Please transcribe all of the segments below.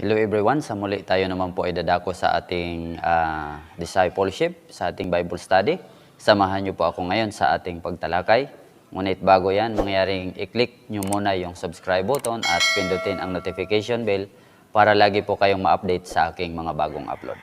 Hello everyone, sa muli tayo naman po ay dadako sa ating ah, discipleship, sa ating Bible study. Samahan niyo po ako ngayon sa ating pagtalakay. Ngunit bago yan, mangyaring i-click niyo muna yung subscribe button at pindutin ang notification bell para lagi po kayong ma-update sa aking mga bagong upload.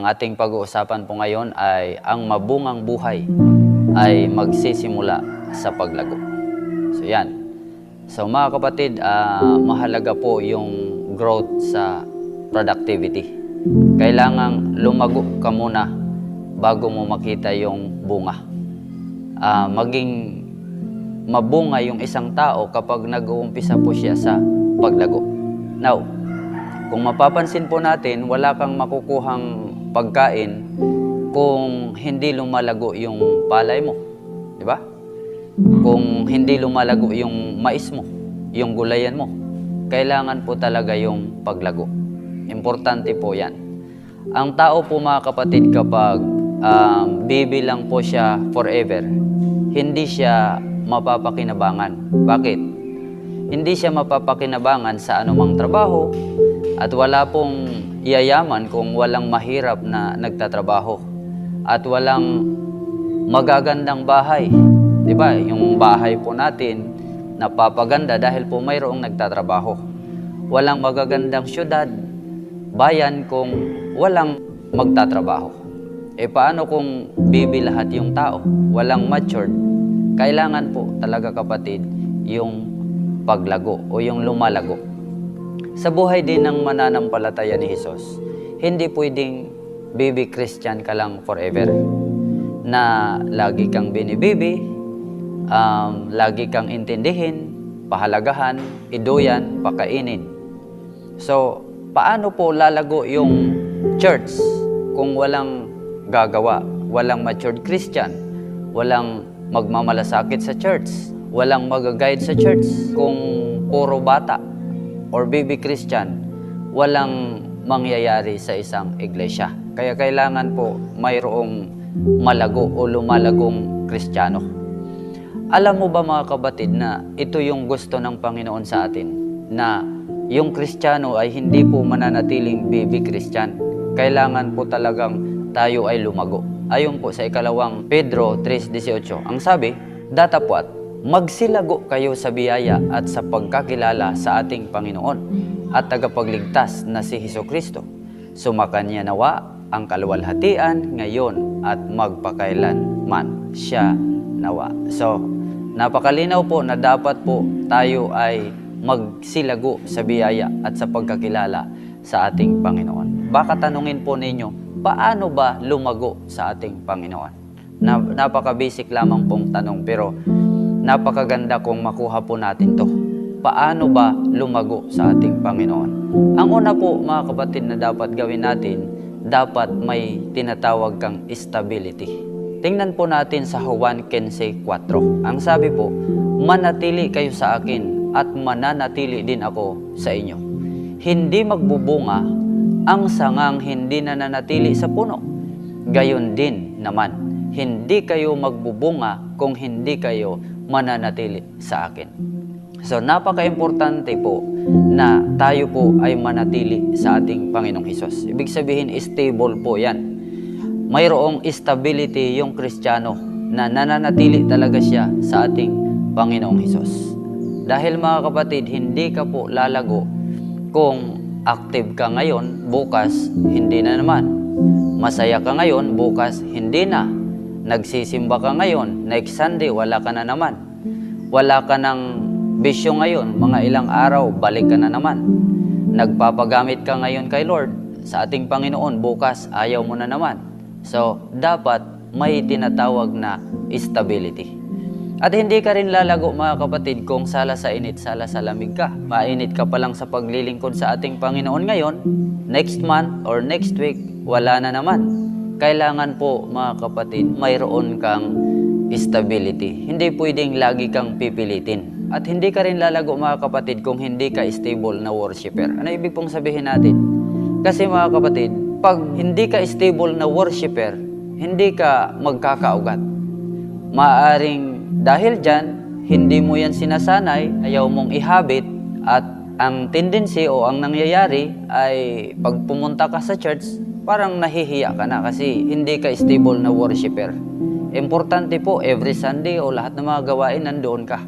Ang ating pag-uusapan po ngayon ay ang mabungang buhay ay magsisimula sa paglago. So yan. So mga kapatid, ah, mahalaga po yung growth sa productivity. Kailangang lumago ka muna bago mo makita yung bunga. Ah, maging mabunga yung isang tao kapag nag-uumpisa po siya sa paglago. Now, kung mapapansin po natin, wala kang makukuhang pagkain kung hindi lumalago yung palay mo. Di ba? Kung hindi lumalago yung mais mo, yung gulayan mo, kailangan po talaga yung paglago. Importante po yan. Ang tao po mga kapatid kapag um, baby lang po siya forever, hindi siya mapapakinabangan. Bakit? Hindi siya mapapakinabangan sa anumang trabaho at wala pong yayaman kung walang mahirap na nagtatrabaho at walang magagandang bahay. 'Di ba? Yung bahay po natin napapaganda dahil po mayroong nagtatrabaho. Walang magagandang syudad, bayan kung walang magtatrabaho. E paano kung bibi lahat yung tao? Walang matured. Kailangan po talaga kapatid yung paglago o yung lumalago. Sa buhay din ng mananampalataya ni Jesus, hindi pwedeng baby Christian ka lang forever. Na lagi kang binibibi, um, lagi kang intindihin, pahalagahan, iduyan, pakainin. So, paano po lalago yung church kung walang gagawa, walang matured Christian, walang magmamalasakit sa church, walang mag-guide sa church, kung puro bata or baby Christian, walang mangyayari sa isang iglesia. Kaya kailangan po mayroong malago o lumalagong Kristiyano. Alam mo ba mga kabatid na ito yung gusto ng Panginoon sa atin na yung Kristiyano ay hindi po mananatiling baby Christian. Kailangan po talagang tayo ay lumago. Ayon po sa ikalawang Pedro 3.18, ang sabi, Datapwat, magsilago kayo sa biyaya at sa pagkakilala sa ating Panginoon at tagapagligtas na si Heso Kristo. Sumakanya nawa ang kaluwalhatian ngayon at magpakailan man siya nawa. So, napakalinaw po na dapat po tayo ay magsilago sa biyaya at sa pagkakilala sa ating Panginoon. Baka tanungin po ninyo, paano ba lumago sa ating Panginoon? Na, napaka-basic lamang pong tanong pero napakaganda kung makuha po natin to. Paano ba lumago sa ating Panginoon? Ang una po mga kapatid na dapat gawin natin, dapat may tinatawag kang stability. Tingnan po natin sa Juan 15.4. Ang sabi po, manatili kayo sa akin at mananatili din ako sa inyo. Hindi magbubunga ang sangang hindi nananatili sa puno. Gayon din naman, hindi kayo magbubunga kung hindi kayo mananatili sa akin. So napaka-importante po na tayo po ay manatili sa ating Panginoong Hesus. Ibig sabihin, stable po yan. Mayroong stability yung Kristiyano na nananatili talaga siya sa ating Panginoong Hesus. Dahil mga kapatid, hindi ka po lalago kung active ka ngayon, bukas hindi na naman. Masaya ka ngayon, bukas hindi na. Nagsisimba ka ngayon, next Sunday wala ka na naman. Wala ka ng bisyo ngayon, mga ilang araw, balik ka na naman. Nagpapagamit ka ngayon kay Lord sa ating Panginoon, bukas ayaw mo na naman. So, dapat may tinatawag na stability. At hindi ka rin lalago mga kapatid kung sala sa init, sala sa lamig ka. Mainit ka pa lang sa paglilingkod sa ating Panginoon ngayon, next month or next week, wala na naman. Kailangan po mga kapatid, mayroon kang stability. Hindi pwedeng lagi kang pipilitin. At hindi ka rin lalago mga kapatid kung hindi ka stable na worshiper. Ano ibig pong sabihin natin? Kasi mga kapatid, pag hindi ka stable na worshiper, hindi ka magkakaugat. Maaring dahil dyan, hindi mo yan sinasanay, ayaw mong ihabit at ang tendency o ang nangyayari ay pag pumunta ka sa church, parang nahihiya ka na kasi hindi ka stable na worshiper. Importante po, every Sunday o lahat ng mga gawain nandoon ka.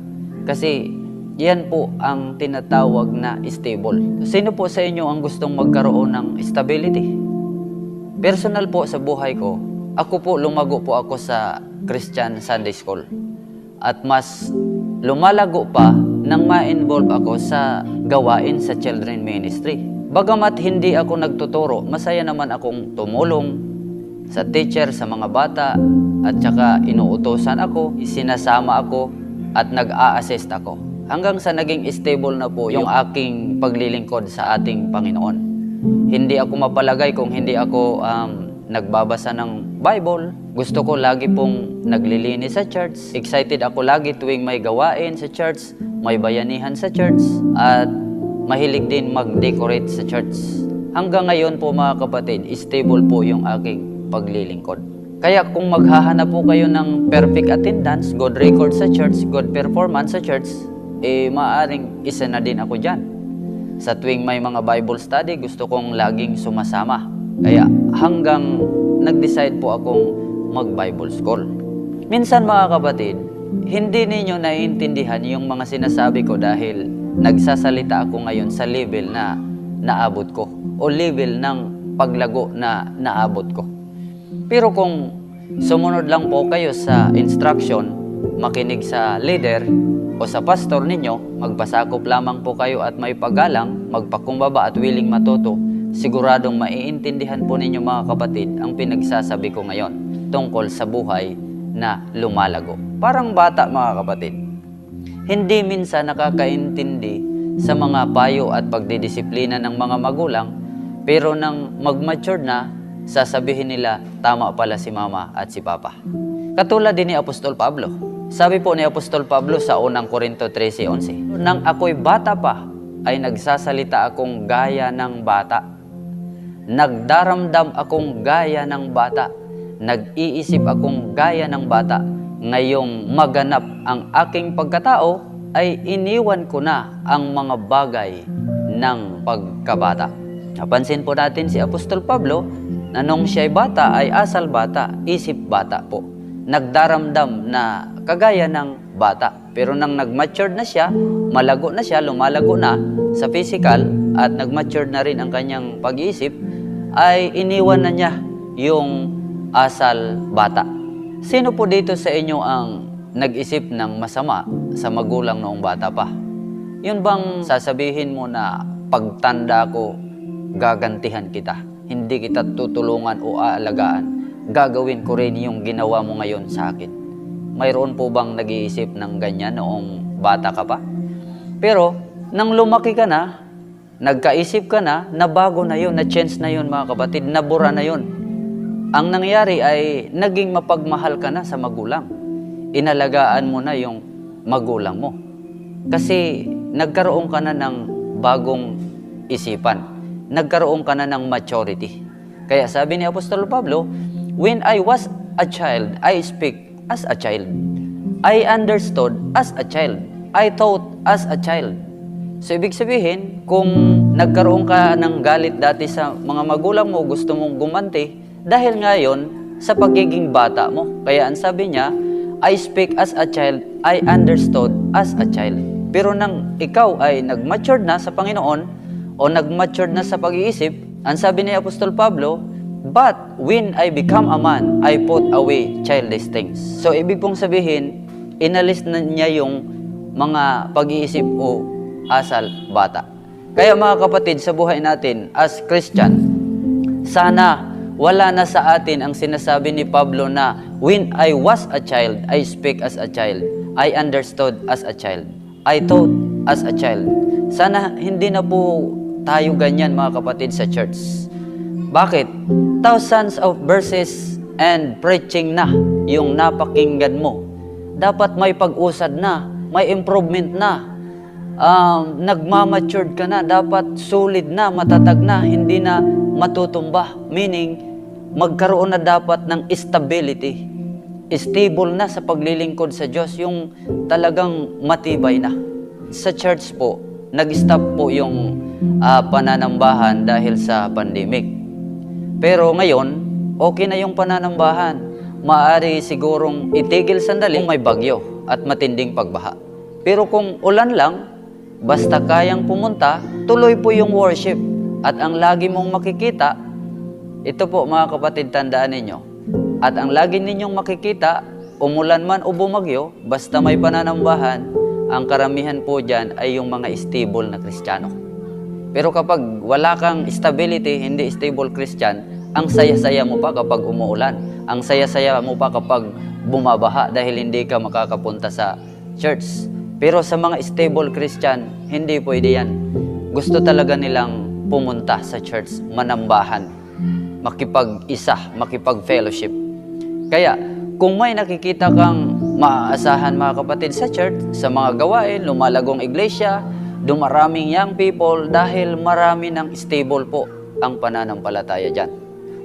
Kasi yan po ang tinatawag na stable. Sino po sa inyo ang gustong magkaroon ng stability? Personal po sa buhay ko, ako po lumago po ako sa Christian Sunday School. At mas lumalago pa nang ma-involve ako sa gawain sa children ministry. Bagamat hindi ako nagtuturo, masaya naman akong tumulong sa teacher sa mga bata at saka inuutosan ako, isinasama ako at nag-a-assist ako. Hanggang sa naging stable na po yung aking paglilingkod sa ating Panginoon. Hindi ako mapalagay kung hindi ako um, nagbabasa ng Bible. Gusto ko lagi pong naglilinis sa church. Excited ako lagi tuwing may gawain sa church, may bayanihan sa church, at mahilig din mag-decorate sa church. Hanggang ngayon po mga kapatid, stable po yung aking paglilingkod. Kaya kung maghahanap po kayo ng perfect attendance, good record sa church, good performance sa church, eh maaring isa na din ako dyan. Sa tuwing may mga Bible study, gusto kong laging sumasama. Kaya hanggang nag-decide po akong mag-Bible school. Minsan mga kapatid, hindi ninyo naiintindihan yung mga sinasabi ko dahil nagsasalita ako ngayon sa level na naabot ko o level ng paglago na naabot ko. Pero kung sumunod lang po kayo sa instruction, makinig sa leader o sa pastor ninyo, magpasakop lamang po kayo at may paggalang, magpakumbaba at willing matuto, siguradong maiintindihan po ninyo mga kapatid ang pinagsasabi ko ngayon tungkol sa buhay na lumalago. Parang bata mga kapatid. Hindi minsan nakakaintindi sa mga payo at pagdidisiplina ng mga magulang, pero nang mag-mature na, sasabihin nila, tama pala si mama at si papa. Katulad din ni Apostol Pablo. Sabi po ni Apostol Pablo sa unang Korinto 13.11, Nang ako'y bata pa, ay nagsasalita akong gaya ng bata. Nagdaramdam akong gaya ng bata. Nag-iisip akong gaya ng bata. Ngayong maganap ang aking pagkatao, ay iniwan ko na ang mga bagay ng pagkabata. Napansin po natin si Apostol Pablo na nung siya'y bata ay asal bata, isip bata po. Nagdaramdam na kagaya ng bata. Pero nang nag-mature na siya, malago na siya, lumalago na sa physical at nag-mature na rin ang kanyang pag-iisip, ay iniwan na niya yung asal bata. Sino po dito sa inyo ang nag-isip ng masama sa magulang noong bata pa? Yun bang sasabihin mo na pagtanda ko, gagantihan kita. Hindi kita tutulungan o aalagaan. Gagawin ko rin yung ginawa mo ngayon sa akin. Mayroon po bang nag-iisip ng ganyan noong bata ka pa? Pero, nang lumaki ka na, nagkaisip ka na, nabago na yun, na-change na yun mga kapatid, nabura na yun. Ang nangyari ay naging mapagmahal ka na sa magulang. Inalagaan mo na yung magulang mo. Kasi nagkaroon ka na ng bagong isipan. Nagkaroon ka na ng maturity. Kaya sabi ni Apostol Pablo, When I was a child, I speak as a child. I understood as a child. I thought as a child. So, ibig sabihin, kung nagkaroon ka ng galit dati sa mga magulang mo, gusto mong gumanti, dahil ngayon, sa pagiging bata mo. Kaya ang sabi niya, I speak as a child, I understood as a child. Pero nang ikaw ay nag-mature na sa Panginoon, o nag-mature na sa pag-iisip, ang sabi ni Apostol Pablo, But when I become a man, I put away childish things. So, ibig pong sabihin, inalis na niya yung mga pag-iisip o asal bata. Kaya mga kapatid, sa buhay natin as Christian, sana wala na sa atin ang sinasabi ni Pablo na when I was a child, I speak as a child. I understood as a child. I thought as a child. Sana hindi na po tayo ganyan mga kapatid sa church. Bakit? Thousands of verses and preaching na yung napakinggan mo. Dapat may pag-usad na, may improvement na, um, nagmamatured ka na, dapat solid na, matatag na, hindi na matutumba. Meaning, magkaroon na dapat ng stability. Stable na sa paglilingkod sa Diyos, yung talagang matibay na. Sa church po, nag-stop po yung ah, pananambahan dahil sa pandemic. Pero ngayon, okay na yung pananambahan. Maari sigurong itigil sandali kung may bagyo at matinding pagbaha. Pero kung ulan lang, basta kayang pumunta, tuloy po yung worship. At ang lagi mong makikita, ito po mga kapatid, tandaan ninyo. At ang lagi ninyong makikita, umulan man o bumagyo, basta may pananambahan, ang karamihan po dyan ay yung mga stable na kristyano. Pero kapag wala kang stability, hindi stable Christian, ang saya-saya mo pa kapag umuulan. Ang saya-saya mo pa kapag bumabaha dahil hindi ka makakapunta sa church. Pero sa mga stable Christian, hindi pwede yan. Gusto talaga nilang pumunta sa church, manambahan, makipag-isa, makipag-fellowship. Kaya, kung may nakikita kang maaasahan mga kapatid sa church, sa mga gawain, lumalagong iglesia, dumaraming young people dahil marami ng stable po ang pananampalataya dyan.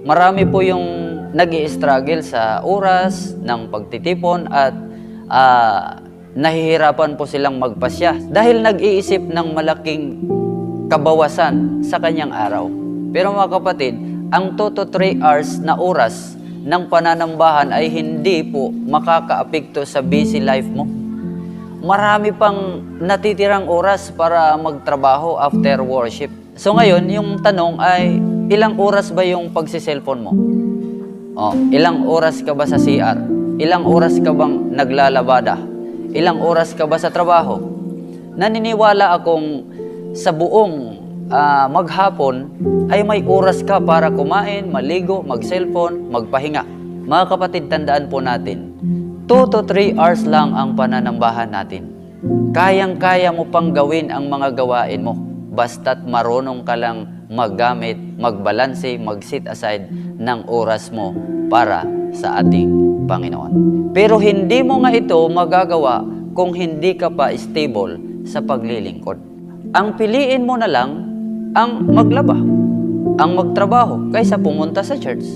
Marami po yung nag struggle sa oras ng pagtitipon at ah, nahihirapan po silang magpasya dahil nag-iisip ng malaking kabawasan sa kanyang araw. Pero mga kapatid, ang 2 to 3 hours na oras ng pananambahan ay hindi po makakaapekto sa busy life mo. Marami pang natitirang oras para magtrabaho after worship. So ngayon, yung tanong ay, ilang oras ba yung pagsiselfon mo? Oh, ilang oras ka ba sa CR? Ilang oras ka bang naglalabada? Ilang oras ka ba sa trabaho? Naniniwala akong sa buong ah, maghapon ay may oras ka para kumain, maligo, mag-cellphone, magpahinga. Mga kapatid, tandaan po natin, 2 to 3 hours lang ang pananambahan natin. Kayang-kaya mo pang gawin ang mga gawain mo basta't marunong ka lang maggamit, magbalanse, mag-sit aside ng oras mo para sa ating Panginoon. Pero hindi mo nga ito magagawa kung hindi ka pa stable sa paglilingkod. Ang piliin mo na lang ang maglaba, ang magtrabaho kaysa pumunta sa church.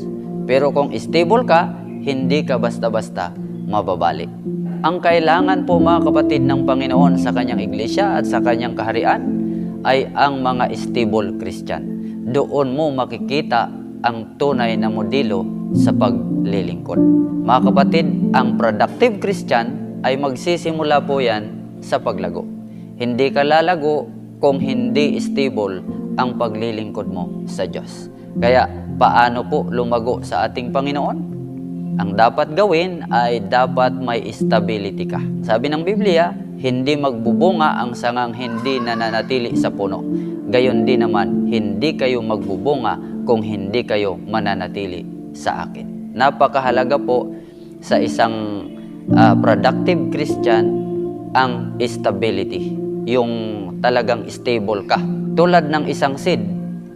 Pero kung stable ka, hindi ka basta-basta mababalik. Ang kailangan po mga kapatid ng Panginoon sa kanyang iglesia at sa kanyang kaharian ay ang mga stable Christian. Doon mo makikita ang tunay na modelo sa paglilingkod. Mga kapatid, ang productive Christian ay magsisimula po yan sa paglago. Hindi ka lalago kung hindi stable ang paglilingkod mo sa Diyos. Kaya paano po lumago sa ating Panginoon? Ang dapat gawin ay dapat may stability ka. Sabi ng Biblia, hindi magbubunga ang sangang hindi nananatili sa puno. Gayon din naman, hindi kayo magbubunga kung hindi kayo mananatili sa akin. Napakahalaga po sa isang ah, productive Christian ang stability. Yung talagang stable ka. Tulad ng isang seed,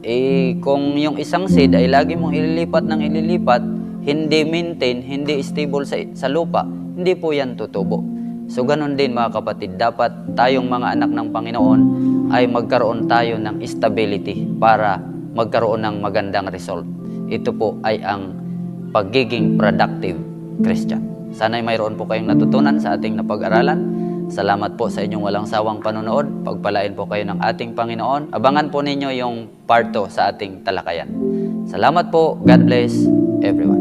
eh, kung yung isang seed ay lagi mong ililipat ng ililipat, hindi maintain, hindi stable sa, sa lupa, hindi po yan tutubo. So ganun din mga kapatid, dapat tayong mga anak ng Panginoon ay magkaroon tayo ng stability para magkaroon ng magandang result. Ito po ay ang pagiging productive Christian. Sana'y mayroon po kayong natutunan sa ating napag-aralan. Salamat po sa inyong walang sawang panonood. Pagpalain po kayo ng ating Panginoon. Abangan po ninyo yung part 2 sa ating talakayan. Salamat po. God bless everyone.